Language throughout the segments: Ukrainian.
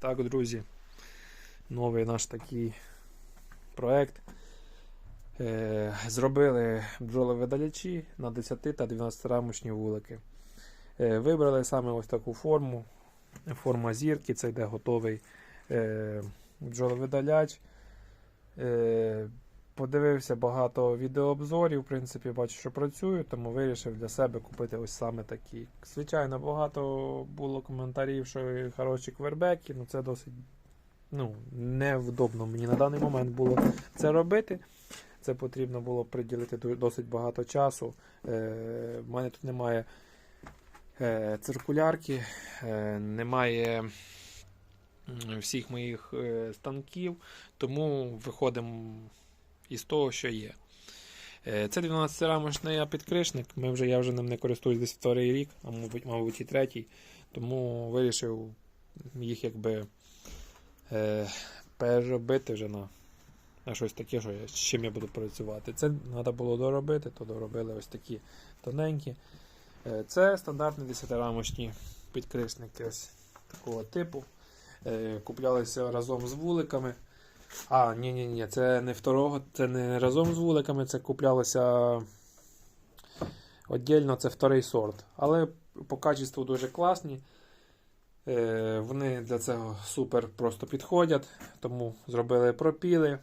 Так, друзі, новий наш такий проект. Е, Зробили бджоловидалячі на 10 та 12 рамочні вулики. Е, Вибрали саме ось таку форму. Форма зірки, це йде готовий е, бджоловидаляч. Е, Подивився багато відеообзорів, в принципі, бачу, що працює, тому вирішив для себе купити ось саме такі. Звичайно, багато було коментарів, що хороші квербеки, ну це досить ну, невдобно мені на даний момент було це робити. Це потрібно було приділити досить багато часу. Е, в мене тут немає е, циркулярки, е, немає всіх моїх е, станків, тому виходимо із того, що є. Е, Це 12-рамочний підкришник. Ми вже, я вже ним не користуюсь десь вторий рік, а мабуть, мабуть і третій. Тому вирішив їх якби е, переробити вже на, на щось таке, що я, з чим я буду працювати. Це треба було доробити, то доробили ось такі тоненькі. Е, це стандартні 10-рамочні підкришники ось такого типу. Е, куплялися разом з вуликами. А, ні, ні, ні, це не второго, це не разом з вуликами, це куплялося віддільно, це вторий сорт. Але по качеству дуже класні. Е, вони для цього супер просто підходять, тому зробили пропіли,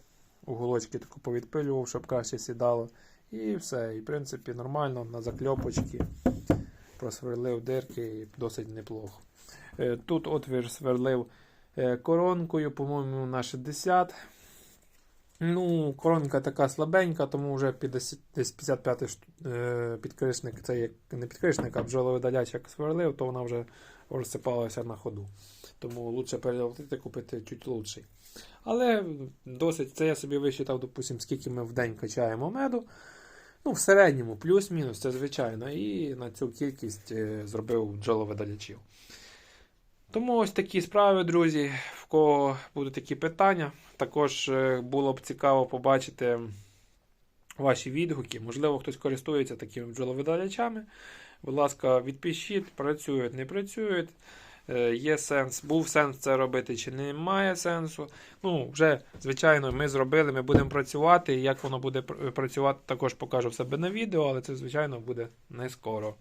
уголочки таку повідпилював, щоб краще сідало. І все. І в принципі нормально на закльопочки. Просверлив дирки і досить неплохо. Е, Тут отвір сверлив коронкою, по-моєму, на 60. Ну, коронка така слабенька, тому вже 50, десь 55 шт- е, підкришник, це як не підкришник, а бджоловидаляч як сверлив, то вона вже розсипалася на ходу. Тому лучше перелетити, купити чуть лучший. Але досить, це я собі висчитав, допустим, скільки ми в день качаємо меду. Ну, в середньому, плюс-мінус, це звичайно. І на цю кількість е, зробив бджоловидалячів. Тому ось такі справи, друзі. В кого будуть такі питання. Також е, було б цікаво побачити ваші відгуки. Можливо, хтось користується такими бджоловидалячами. Будь ласка, відпишіть, працюють, не працюють. Е, Є сенс, був сенс це робити чи немає сенсу. Ну, вже, звичайно, ми зробили, ми будемо працювати. Як воно буде працювати, також покажу в себе на відео, але це, звичайно, буде не скоро.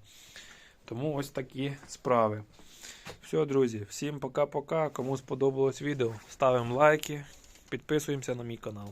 Тому ось такі справи. Все, друзі, всім пока-пока. Кому сподобалось відео, ставимо лайки, підписуємося на мій канал.